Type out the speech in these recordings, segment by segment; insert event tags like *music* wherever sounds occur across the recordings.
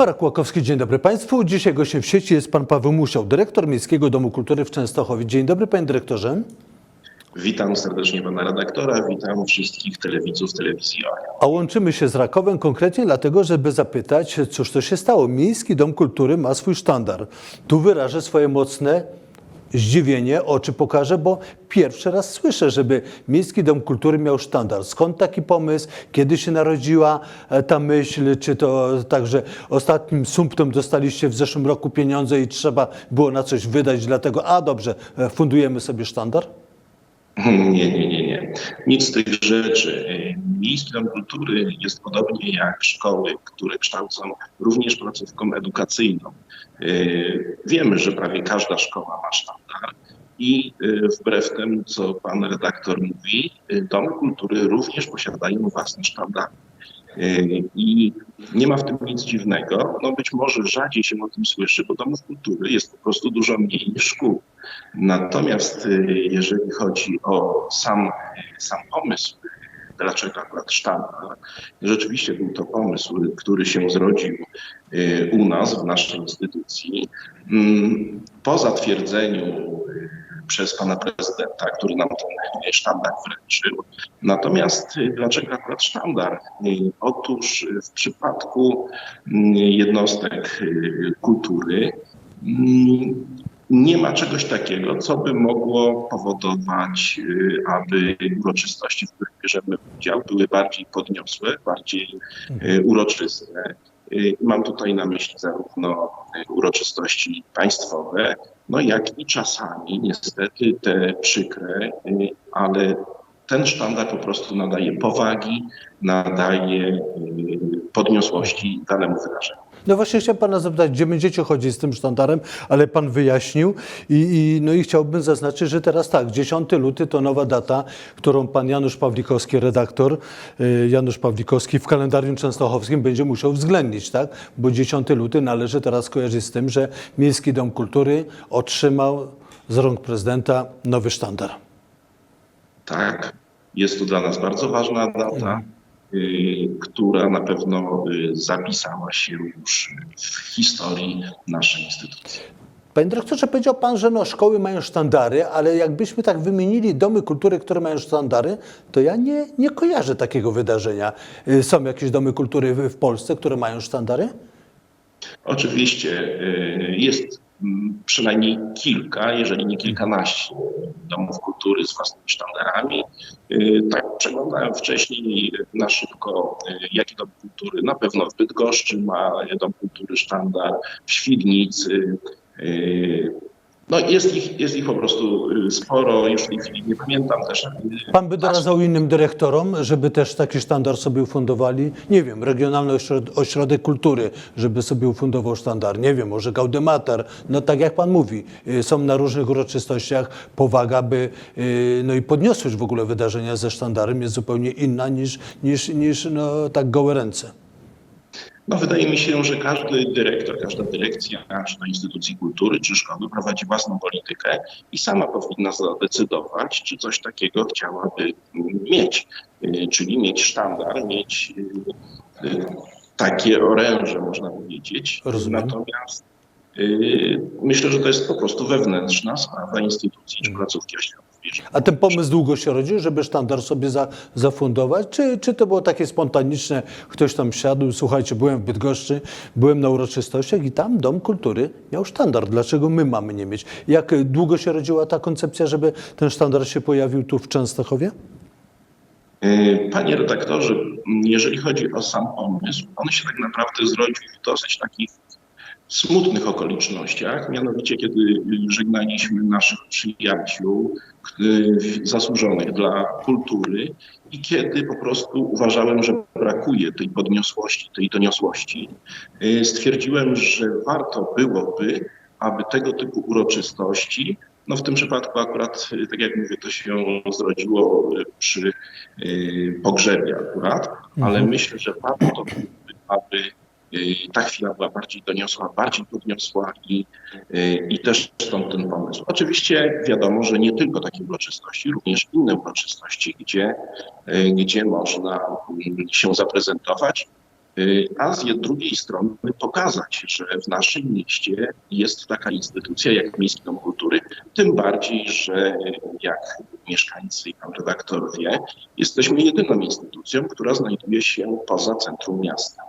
Marek Łakowski, dzień dobry Państwu. Dzisiaj gościem w sieci jest Pan Paweł Musiał, dyrektor Miejskiego Domu Kultury w Częstochowie. Dzień dobry Panie Dyrektorze. Witam serdecznie pana redaktora, witam wszystkich telewidzów telewizji. A łączymy się z Rakowem konkretnie dlatego, żeby zapytać, cóż to się stało. Miejski Dom Kultury ma swój sztandar. Tu wyrażę swoje mocne zdziwienie, oczy pokażę, bo pierwszy raz słyszę, żeby Miejski Dom Kultury miał sztandar. Skąd taki pomysł? Kiedy się narodziła e, ta myśl? Czy to także ostatnim sumptem dostaliście w zeszłym roku pieniądze i trzeba było na coś wydać, dlatego a dobrze, e, fundujemy sobie sztandar? *laughs* Nie, nie, nie. Nic z tych rzeczy. Miejski Dom Kultury jest podobnie jak szkoły, które kształcą również placówką edukacyjną. Wiemy, że prawie każda szkoła ma sztandar i wbrew temu, co pan redaktor mówi, domy kultury również posiadają własne sztandary. I nie ma w tym nic dziwnego. No być może rzadziej się o tym słyszy, bo domów kultury jest po prostu dużo mniej niż szkół. Natomiast jeżeli chodzi o sam, sam pomysł, dlaczego akurat sztandar, rzeczywiście był to pomysł, który się zrodził u nas, w naszej instytucji. Po zatwierdzeniu przez pana prezydenta, który nam ten sztandar wręczył. Natomiast dlaczego akurat sztandar? Otóż w przypadku jednostek kultury nie ma czegoś takiego, co by mogło powodować, aby uroczystości, w których bierzemy udział, były bardziej podniosłe, bardziej uroczyste. Mam tutaj na myśli zarówno uroczystości państwowe, no jak i czasami niestety te przykre, ale ten sztandar po prostu nadaje powagi, nadaje podniosłości danemu wydarzeniu. No właśnie chciałem pana zapytać, gdzie będziecie chodzić z tym sztandarem, ale pan wyjaśnił i, i, no i chciałbym zaznaczyć, że teraz tak, 10 luty to nowa data, którą pan Janusz Pawlikowski, redaktor y, Janusz Pawlikowski w kalendarium częstochowskim będzie musiał uwzględnić, tak? Bo 10 luty należy teraz kojarzyć z tym, że Miejski Dom Kultury otrzymał z rąk prezydenta nowy sztandar. Tak, jest to dla nas bardzo ważna data która na pewno zapisała się już w historii naszej instytucji. Panie dyrektorze, powiedział pan, że no, szkoły mają sztandary, ale jakbyśmy tak wymienili domy kultury, które mają sztandary, to ja nie, nie kojarzę takiego wydarzenia. Są jakieś domy kultury w Polsce, które mają sztandary? Oczywiście jest przynajmniej kilka, jeżeli nie kilkanaście domów kultury z własnymi sztandarami. Tak przeglądałem wcześniej na szybko, jaki dom kultury. Na pewno w Bydgoszczy ma dom kultury sztandar, w Świdnicy. No jest ich, jest ich po prostu sporo, już w tej chwili nie pamiętam też. Pan by doradzał innym dyrektorom, żeby też taki sztandar sobie ufundowali? Nie wiem, Regionalny Ośrod Ośrodek Kultury, żeby sobie ufundował sztandar. Nie wiem, może Gaudematar. No tak jak pan mówi, są na różnych uroczystościach powaga, by no i podniosłość w ogóle wydarzenia ze sztandarem jest zupełnie inna niż, niż, niż no, tak gołe ręce. No, wydaje mi się, że każdy dyrektor, każda dyrekcja, każda instytucji kultury czy szkoły prowadzi własną politykę i sama powinna zadecydować, czy coś takiego chciałaby mieć. Czyli mieć sztandar, mieć takie oręże, można powiedzieć. Rozumiem. Natomiast myślę, że to jest po prostu wewnętrzna sprawa instytucji czy placówki oświatowej. A ten pomysł długo się rodził, żeby sztandar sobie za, zafundować? Czy, czy to było takie spontaniczne? Ktoś tam siadł, słuchajcie, byłem w Bydgoszczy, byłem na uroczystościach i tam Dom Kultury miał sztandar. Dlaczego my mamy nie mieć? Jak długo się rodziła ta koncepcja, żeby ten sztandar się pojawił tu w Częstochowie? Panie redaktorze, jeżeli chodzi o sam pomysł, on się tak naprawdę zrodził w dosyć takich smutnych okolicznościach, mianowicie kiedy żegnaliśmy naszych przyjaciół zasłużonych dla kultury i kiedy po prostu uważałem, że brakuje tej podniosłości, tej doniosłości, stwierdziłem, że warto byłoby, aby tego typu uroczystości, no w tym przypadku akurat, tak jak mówię, to się zrodziło przy pogrzebie akurat, ale myślę, że warto byłoby, aby ta chwila była bardziej doniosła, bardziej podniosła i, i też stąd ten pomysł. Oczywiście wiadomo, że nie tylko takie uroczystości, również inne uroczystości, gdzie, gdzie można się zaprezentować A z drugiej strony pokazać, że w naszym mieście jest taka instytucja jak Miejski Dom Kultury, tym bardziej, że jak mieszkańcy i pan redaktor wie, jesteśmy jedyną instytucją, która znajduje się poza centrum miasta.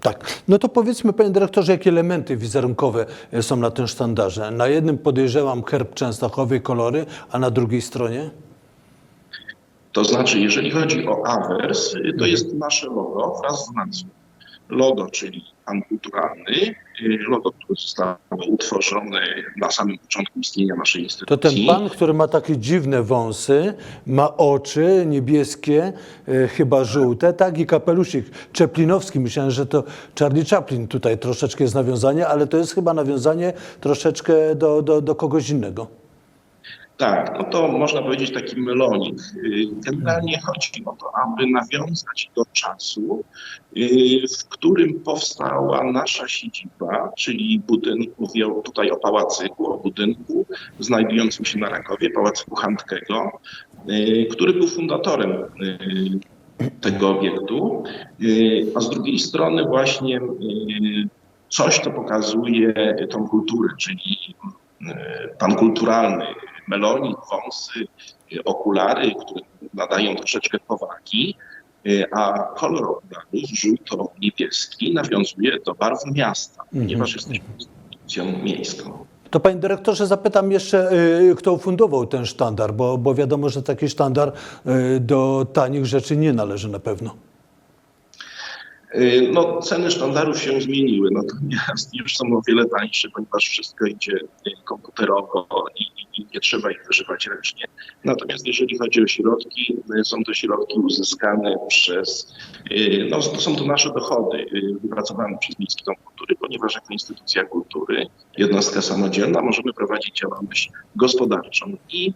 Tak. No to powiedzmy, panie dyrektorze, jakie elementy wizerunkowe e, są na tym sztandarze? Na jednym podejrzewam herb Częstochowy, kolory, a na drugiej stronie? To znaczy, jeżeli chodzi o awers, to jest nasze logo wraz z nazwą. Logo, czyli pan kulturalny, y, logo, które zostało utworzone na samym początku istnienia naszej To instytucji. ten pan, który ma takie dziwne wąsy, ma oczy niebieskie, e, chyba żółte, tak? I kapelusik czeplinowski. Myślałem, że to Charlie Chaplin tutaj troszeczkę jest nawiązanie, ale to jest chyba nawiązanie troszeczkę do, do, do kogoś innego. Tak, no to można powiedzieć taki melonik. Y, Generalnie chodzi o to, aby nawiązać do czasu, y, w którym powstała nasza siedziba, czyli budynek, mówię tutaj o pałacyku, o budynku znajdującym się na Rakowie, pałacyku Handkego, y, który był fundatorem tego obiektu, a z drugiej strony właśnie coś, co pokazuje tą kulturę, czyli pan kulturalny, melonik, wąsy, y, okulary, które nadają troszeczkę powagi, y, a kolor okularów żółto-niebieski nawiązuje do barw miasta, ponieważ jesteśmy instytucją miejską. To panie dyrektorze, zapytam jeszcze, e, kto ufundował ten sztandar, bo, bo wiadomo, że taki sztandar e, do tanich rzeczy nie należy na pewno. Y, No, ceny sztandarów się zmieniły, natomiast już są o wiele tańsze, ponieważ wszystko idzie y, komputerowo i, i, nie trzeba ich wyszywać ręcznie. Natomiast jeżeli chodzi o środki, y, są to środki uzyskane przez, no to są to nasze dochody wypracowane przez Miejski Kultury, ponieważ jako instytucja kultury, jednostka samodzielna, możemy prowadzić działalność gospodarczą i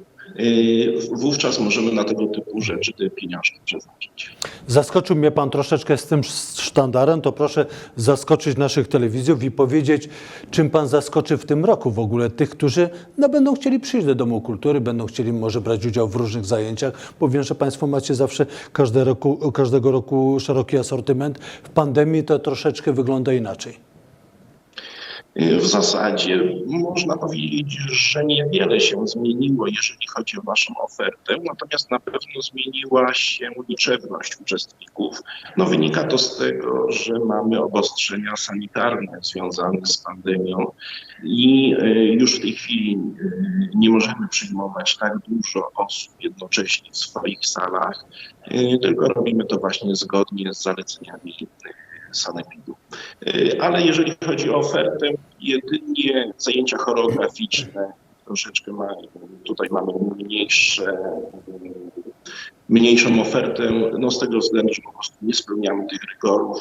wówczas możemy na tego typu rzeczy te pieniążki przeznaczyć. Zaskoczył mnie pan troszeczkę z tym sztandarem, to proszę zaskoczyć naszych telewizjów i powiedzieć, czym pan zaskoczy w tym roku w ogóle tych, którzy no, będą chcieli przyjść do Domu Kultury, będą chcieli może brać udział w różnych zajęciach, bo wiem, że państwo macie zawsze każde roku, każdego roku szeroki asortyment. W pandemii to troszeczkę wygląda inaczej. W zasadzie można powiedzieć, że niewiele się zmieniło, jeżeli chodzi o naszą ofertę, natomiast na pewno zmieniła się liczebność uczestników. No, wynika to z tego, że mamy obostrzenia sanitarne związane z pandemią i e, już w tej chwili e, nie możemy przyjmować tak dużo osób jednocześnie w swoich salach, tylko robimy to właśnie zgodnie z zaleceniami sanepidu. Y, Ale jeżeli chodzi o ofertę, jedynie zajęcia choreograficzne troszeczkę ma, tutaj mamy mniejsze, mniejszą ofertę, no z tego względu, że po prostu nie spełniamy tych rygorów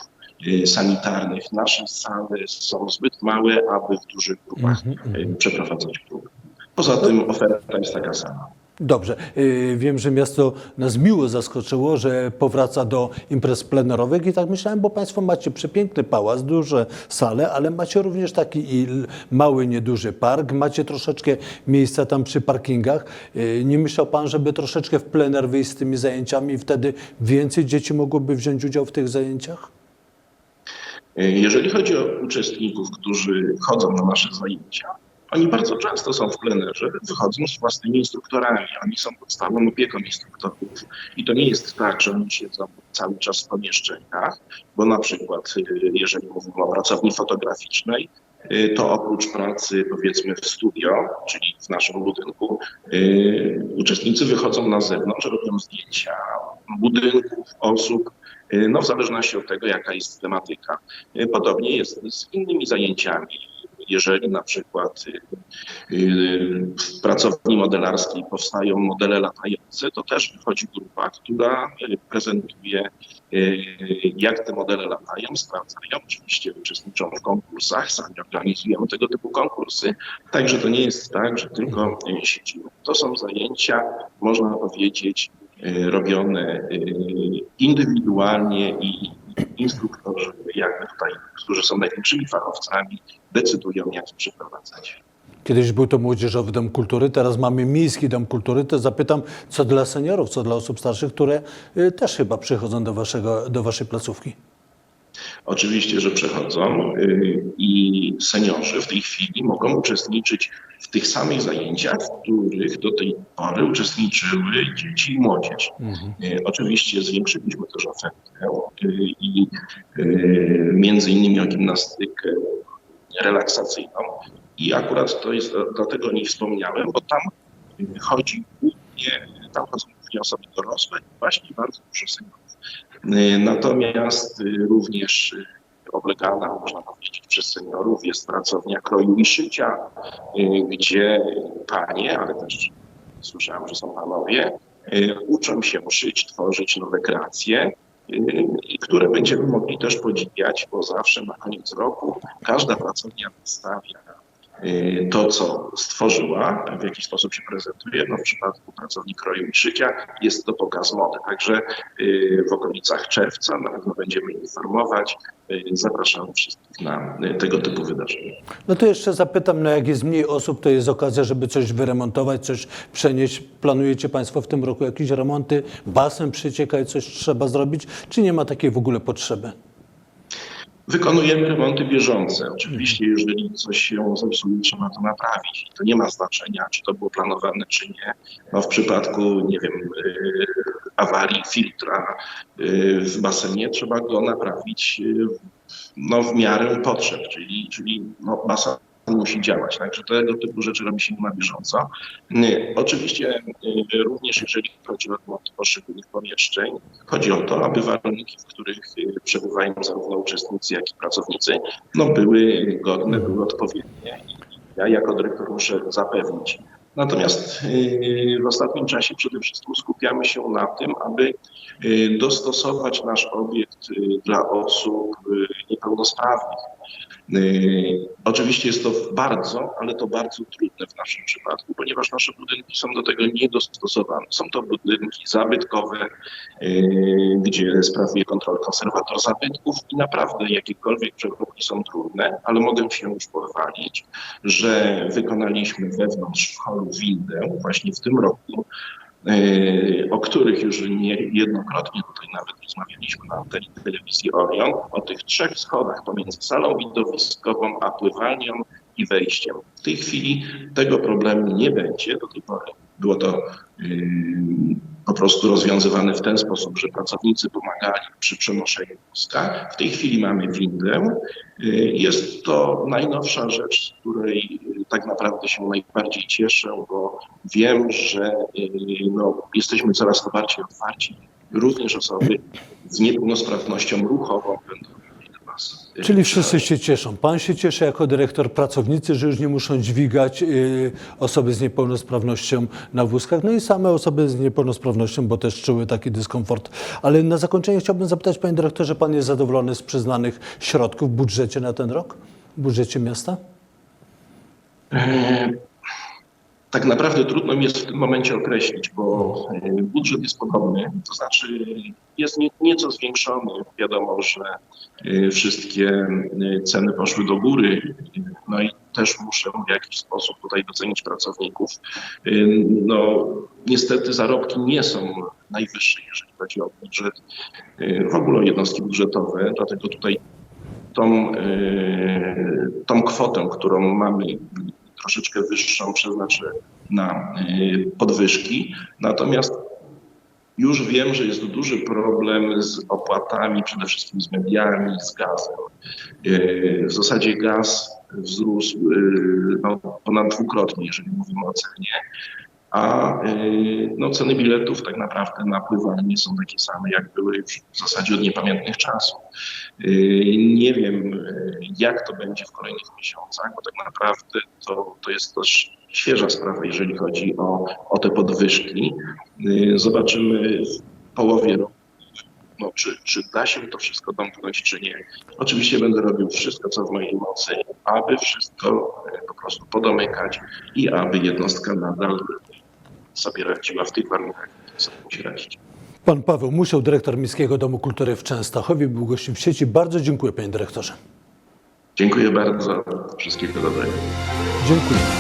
y, sanitarnych. Nasze sale są zbyt małe, aby w dużych grupach y, przeprowadzać próby. Poza tym oferta jest taka sama. Dobrze. Yy, Wiem, że miasto nas miło zaskoczyło, że powraca do imprez plenerowych i tak myślałem, bo Państwo macie przepiękny pałac, duże sale, ale macie również taki mały, nieduży park, macie troszeczkę miejsca tam przy parkingach. Yy, Nie myślał Pan, żeby troszeczkę w plener wyjść z tymi zajęciami i wtedy więcej dzieci mogłoby wziąć udział w tych zajęciach? Jeżeli chodzi o uczestników, którzy chodzą na nasze zajęcia, oni bardzo często są w plenerze, wychodzą z własnymi instruktorami. Oni są pod stałą opieką instruktorów. I to nie jest tak, że oni siedzą cały czas w pomieszczeniach, bo na przykład, y, jeżeli mówimy o pracowni fotograficznej, y, to oprócz pracy powiedzmy w studio, czyli w naszym budynku, y, uczestnicy wychodzą na zewnątrz, robią zdjęcia budynków, osób, no w zależności od tego, jaka jest tematyka. Podobnie jest z innymi zajęciami. Jeżeli na przykład y, y, w pracowni modelarskiej powstają modele latające, to też wychodzi grupa, która y, prezentuje, jak te modele latają, sprawdzają, oczywiście uczestniczą w konkursach, sami organizujemy tego typu konkursy, także to nie jest tak, że tylko siedzimy. To są zajęcia, można powiedzieć, robione indywidualnie i instruktorzy, jakby tutaj, którzy są największymi fachowcami, decydują, jak to przeprowadzać. Kiedyś był to Młodzieżowy Dom Kultury, teraz mamy Miejski Dom Kultury. To zapytam, co dla seniorów, co dla osób starszych, które y, też chyba przychodzą do, waszego, do Waszej placówki. Oczywiście, że przechodzą y, i seniorzy w tej chwili mogą uczestniczyć w tych samych zajęciach, w których do tej pory uczestniczyły dzieci i młodzież. Y, Oczywiście zwiększyliśmy też ofertę y, i między innymi o gimnastykę relaksacyjną i akurat to jest, dlatego o niej wspomniałem, bo tam chodzi głównie, tam chodzą głównie osoby dorosłe i właśnie bardzo dużo seniorów. Y, Natomiast y, również y, oblegana, można powiedzieć, przez seniorów jest pracownia kroju i szycia, gdzie panie, ale też słyszałem, że są panowie, uczą się szyć, tworzyć nowe kreacje, które będziemy mogli też podziwiać, bo zawsze na koniec roku każda pracownia przedstawia y, to, co stworzyła, w jaki sposób się prezentuje. No, w przypadku pracowni kroju i szycia jest to pokaz mody. Także y, w okolicach czerwca na pewno będziemy informować. Y, Zapraszamy wszystkich na y, tego typu wydarzenia. No to jeszcze zapytam, no jak jest mniej osób, to jest okazja, żeby coś wyremontować, coś przenieść. Planujecie Państwo w tym roku jakieś remonty? Basen przecieka i coś trzeba zrobić? Czy nie ma takiej w ogóle potrzeby? Wykonujemy remonty bieżące. Oczywiście, jeżeli coś się zepsuje, trzeba to naprawić. I to nie ma znaczenia, czy to było planowane, czy nie. No, w przypadku, nie wiem, yy, awarii filtra yy, w basenie trzeba go naprawić yy, no, w miarę potrzeb, czyli, czyli no, basen musi działać. Także tego typu rzeczy robi się na bieżąco. Yy, Oczywiście yy, również jeżeli chodzi o remont poszczególnych pomieszczeń, chodzi o to, aby warunki, w których przebywają zarówno uczestnicy, jak i pracownicy, no, były godne, były odpowiednie. Ja jako dyrektor muszę zapewnić. Natomiast w ostatnim czasie przede wszystkim skupiamy się na tym, aby dostosować nasz obiekt dla osób niepełnosprawnych. Yy, Oczywiście jest to bardzo, ale to bardzo trudne w naszym przypadku, ponieważ nasze budynki są do tego niedostosowane. Są to budynki zabytkowe, yy, gdzie sprawuje kontrolę konserwator zabytków i naprawdę jakiekolwiek przekroki są trudne, ale mogę się już pochwalić, że wykonaliśmy wewnątrz w holu windę właśnie w tym roku, o których już niejednokrotnie tutaj nawet rozmawialiśmy na antenie telewizji Orion, o tych trzech schodach pomiędzy salą widowiskową a pływalnią i wejściem. W tej chwili tego problemu nie będzie. Do tej pory było to yy, po prostu rozwiązywane w ten sposób, że pracownicy pomagali przy przenoszeniu wózka. W tej chwili mamy windę. Yy, Jest to najnowsza rzecz, z której yy, tak naprawdę się najbardziej cieszę, bo wiem, że yy, no, jesteśmy coraz to bardziej otwarci. Również osoby z niepełnosprawnością ruchową będą mogli do nas. yy, Czyli wszyscy się cieszą. Pan się cieszy jako dyrektor, pracownicy, że już nie muszą dźwigać y, osoby z niepełnosprawnością na wózkach, no i same osoby z niepełnosprawnością, bo też czuły taki dyskomfort. Ale na zakończenie chciałbym zapytać, panie dyrektorze, pan jest zadowolony z przyznanych środków w budżecie na ten rok? W budżecie miasta? E, Tak naprawdę trudno mi jest w tym momencie określić, bo e, budżet jest podobny, to znaczy jest nie, nieco zwiększony. Wiadomo, że e, wszystkie e, ceny poszły do góry, no i też muszę w jakiś sposób tutaj docenić pracowników. No niestety zarobki nie są najwyższe, jeżeli chodzi o budżet, w ogóle o jednostki budżetowe, dlatego tutaj tą, tą kwotę, którą mamy troszeczkę wyższą przeznaczę na y, podwyżki. Natomiast już wiem, że jest duży problem z opłatami, przede wszystkim z mediami, z gazem. Y, W zasadzie gaz wzrósł y, no, ponad dwukrotnie, jeżeli mówimy o cenie, a y, no, ceny biletów tak naprawdę na pływanie są takie same, jak były w zasadzie od niepamiętnych czasów. Y, Nie wiem, y, jak to będzie w kolejnych miesiącach, bo tak naprawdę to, to jest też świeża sprawa, jeżeli chodzi o, o te podwyżki. Zobaczymy w połowie roku, no, czy, czy da się to wszystko domknąć, czy nie. Oczywiście będę robił wszystko, co w mojej mocy, aby wszystko po prostu podomykać i aby jednostka nadal sobie radziła w tych warunkach, sobie musi radzić. Pan Paweł Musiał, dyrektor Miejskiego Domu Kultury w Częstochowie, był gościem w sieci. Bardzo dziękuję, panie dyrektorze. Dziękuję bardzo. Wszystkiego dobrego. Dziękuję.